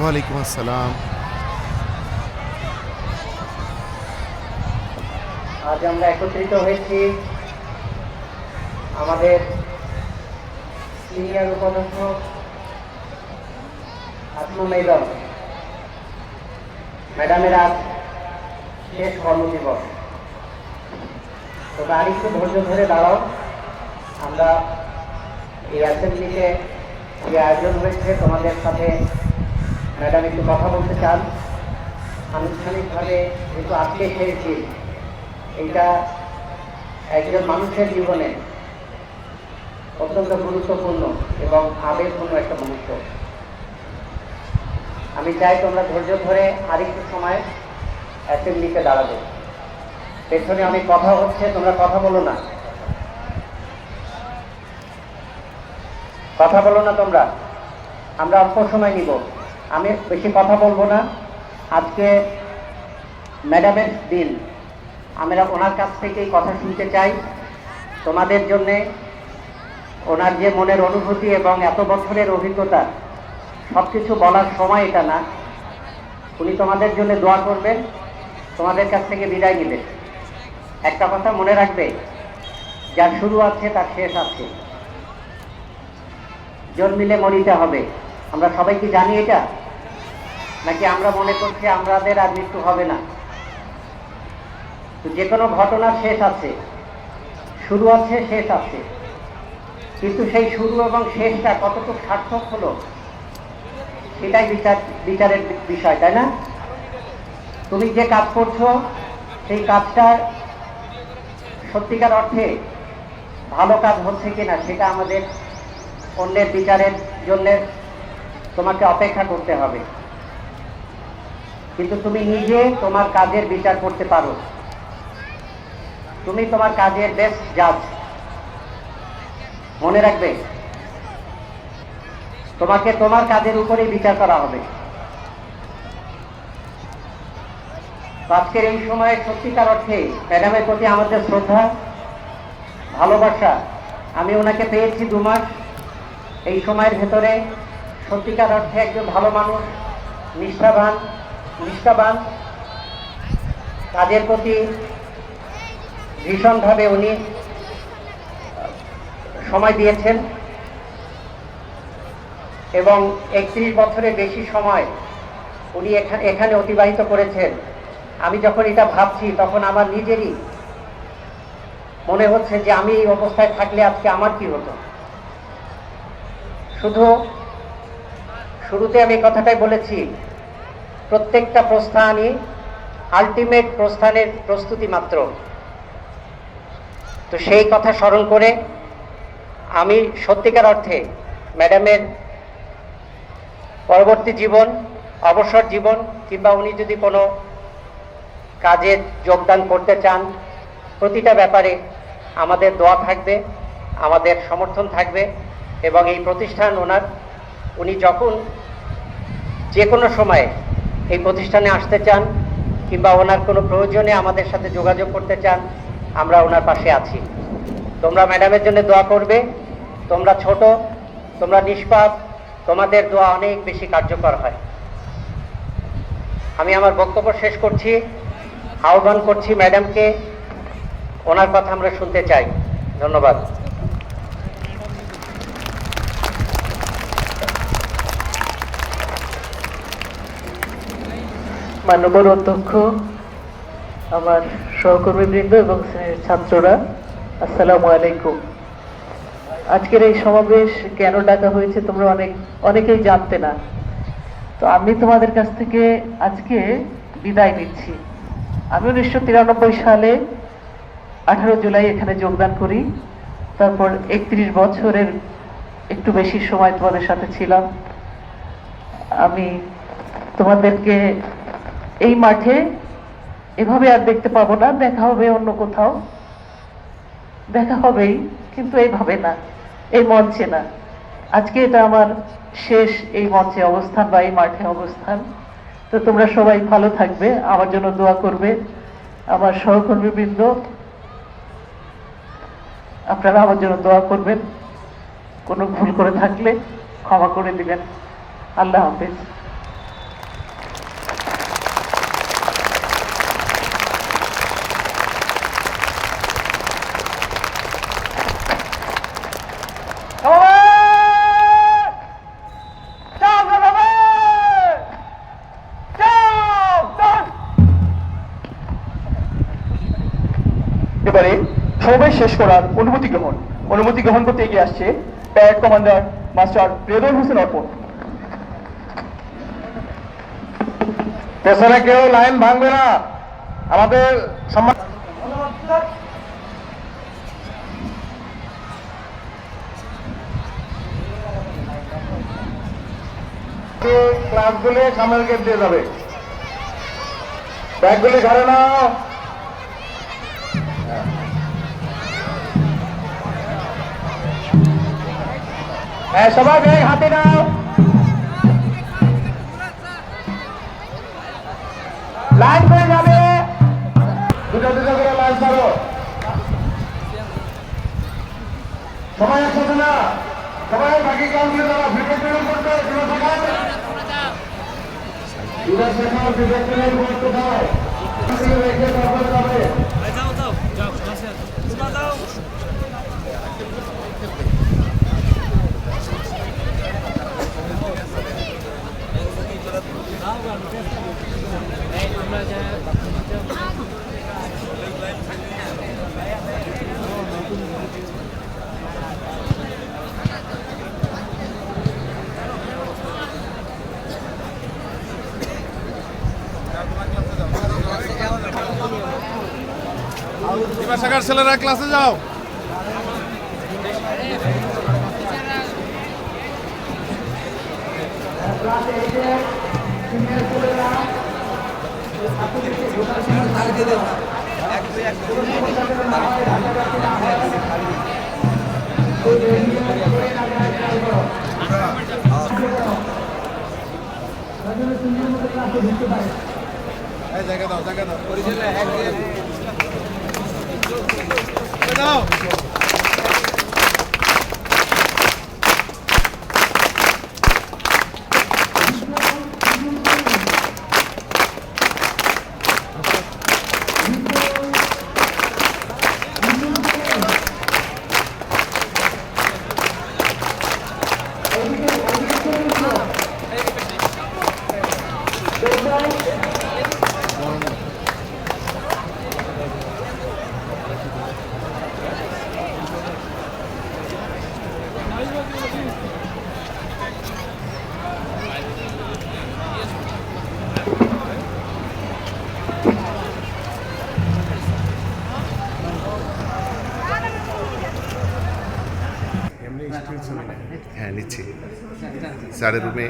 ওয়ালাইকুম আসসালাম। আজ আমরা একত্রিত হয়েছি আমাদের সিনিয়র উপাধ্যক্ষ আসমা মেদম ম্যাডামের আজ শেষ কর্মদিবস। তো আর একটু ধৈর্য ধরে দাঁড়াও, আমরা এই অ্যাসেম্বলিতে যে আয়োজন হয়েছে তোমাদের সাথে ম্যাডাম একটু কথা বলতে চান। আনুষ্ঠানিকভাবে যেহেতু আজকে সেরেছি এটা একজন মানুষের জীবনে অত্যন্ত গুরুত্বপূর্ণ এবং আবেগপূর্ণ একটা মুহূর্ত। আমি চাই তোমরা ধৈর্য ধরে আরেকটু সময় অ্যাসেম্বলিতে দাঁড়াবে। পেছনে অনেক কথা হচ্ছে, তোমরা কথা বলো না। কথা বলো না তোমরা। আমরা অল্প সময় নিব। আমি বেশি কথা বলব না। আজকে ম্যাডামের দিন। আমরা ওনার কাছ থেকেই কথা শুনতে চাই। তোমাদের জন্যে ওনার যে মনের অনুভূতি এবং এত বছরের অভিজ্ঞতা সব কিছু বলার সময় এটা না। উনি তোমাদের জন্য দোয়া করবেন, তোমাদের কাছ থেকে বিদায় নেবেন একটা কথা মনে রাখবে, যার শুরু আছে তার শেষ আছে। জন্মিলে মরিতে হবে। আমরা সবাই কি জানি এটা? নাকি আমরা মনে করছি আমাদের আর মৃত্যু হবে না? যে কোনো ঘটনার শেষ আছে, শুরু আছে, শেষ আছে। কিন্তু সেই শুরু এবং শেষটা কতটুকু সার্থক হলো, সেটাই বিচার, বিচারের বিষয়, তাই না? তুমি যে কাজ করছ, সেই কাজটার সত্যিকার অর্থে ভালো কাজ হচ্ছে কিনা, সেটা আমাদের অন্যের বিচারের জন্য তোমাকে অপেক্ষা করতে হবে। কিন্তু তুমি নিজে তোমার কাজের বিচার করতে পারো। তুমি তোমার কাজের বেস্ট জাজ মনে রাখবে, তোমাকে তোমার কাজের উপরেই বিচার করা হবে। আজকের এই সময়ে সত্যিকার অর্থে ম্যাডামের প্রতি আমাদের শ্রদ্ধা, ভালোবাসা, আমি ওনাকে পেয়েছি দু মাস। এই সময়ের ভেতরে সত্যিকার অর্থে একজন ভালো মানুষ, নিষ্ঠাবান নিষ্ঠাবান। কাজের প্রতি ভীষণভাবে উনি সময় দিয়েছেন। এবং একত্রিশ বছরের বেশি সময় উনি এখানে অতিবাহিত করেছেন। আমি যখন এটা ভাবছি, তখন আমার নিজেরই মনে হচ্ছে যে আমি এই অবস্থায় থাকলে আজকে আমার কি হতো? শুধু, শুরুতে আমি কথাটাই বলেছি প্রত্যেকটা প্রস্থানই আলটিমেট প্রস্থানের প্রস্তুতি মাত্র। তো সেই কথা স্মরণ করে আমি সত্যিকার অর্থে ম্যাডামের পরবর্তী জীবন, অবসর জীবন, কিংবা উনি যদি কোনো কাজে যোগদান করতে চান, প্রতিটা ব্যাপারে আমাদের দোয়া থাকবে, আমাদের সমর্থন থাকবে, এবং এই প্রতিষ্ঠান ওনার, উনি যখন যে কোনো সময়ে এই প্রতিষ্ঠানে আসতে চান কিংবা ওনার কোনো প্রয়োজনে আমাদের সাথে যোগাযোগ করতে চান, আমরা ওনার পাশে আছি। তোমরা ম্যাডামের জন্য দোয়া করবে। তোমরা ছোট, তোমরা নিষ্পাপ, তোমাদের দোয়া অনেক বেশি কার্যকর হয়। আমি আমার বক্তব্য শেষ করছি, আহ্বান করছি ম্যাডামকে। ওনার কথা আমরা শুনতে চাই। ধন্যবাদ। মাননীয় অধ্যক্ষ, আমার সহকর্মীবৃন্দ এবং ছাত্ররা, আসসালামু আলাইকুম। আজকের এই সমাবেশ কেন ডাকা হয়েছে তোমরা অনেক, অনেকেই জানতে না। তো আমি তোমাদের কাছ থেকে আজকে বিদায় নিচ্ছি। আমি উনিশশো তিরানব্বই সালে আঠারো জুলাই এখানে যোগদান করি। তারপর একত্রিশ বছরের একটু বেশি সময় তোমাদের সাথে ছিলাম। আমি তোমাদেরকে এই মাঠে এভাবে আর দেখতে পাবো না, দেখা হবে অন্য কোথাও। দেখা হবেই, কিন্তু এইভাবে না, এই মঞ্চে না। আজকে এটা আমার শেষ এই মঞ্চে অবস্থান বা এই মাঠে অবস্থান। তো তোমরা সবাই ভালো থাকবে, আমার জন্য দোয়া করবে। আমার সহকর্মীবৃন্দ, আপনারা আমার জন্য দোয়া করবেন। কোনো ভুল করে থাকলে ক্ষমা করে দিবেন। আল্লাহ হাফেজ। শেষ করার অনুমতি গ্রহণ। অনুমতি গ্রহণ করতে এগিয়ে আসছে parade commander master Redol Hossain Arpan. পেছনে কেউ লাইন ভাঙবে না। আমাদের সম্মান ক্লাসগুলি সামনের গেট দিয়ে যাবে। ব্যাগগুলি ঘরে নাও। হ্যাঁ সবাই ব্যাগ হাতে নাও। লাইন হয়ে যাবে। দুটো দুটো করে লাইন ছাড়ো সবাই একসাথে না সবাই বাকি কাজগুলো তারা বিবেক বিবেক করতে দুটো থাকায় দুটো শেখাও বিবেক বিবেক করতে দাও। রেখে তারপরে শাখার ছেলেরা ক্লাসে যাও। জায়গা দাও জায়গা দাও। জায়গা দাও হ্যাঁ স্যারের রুমে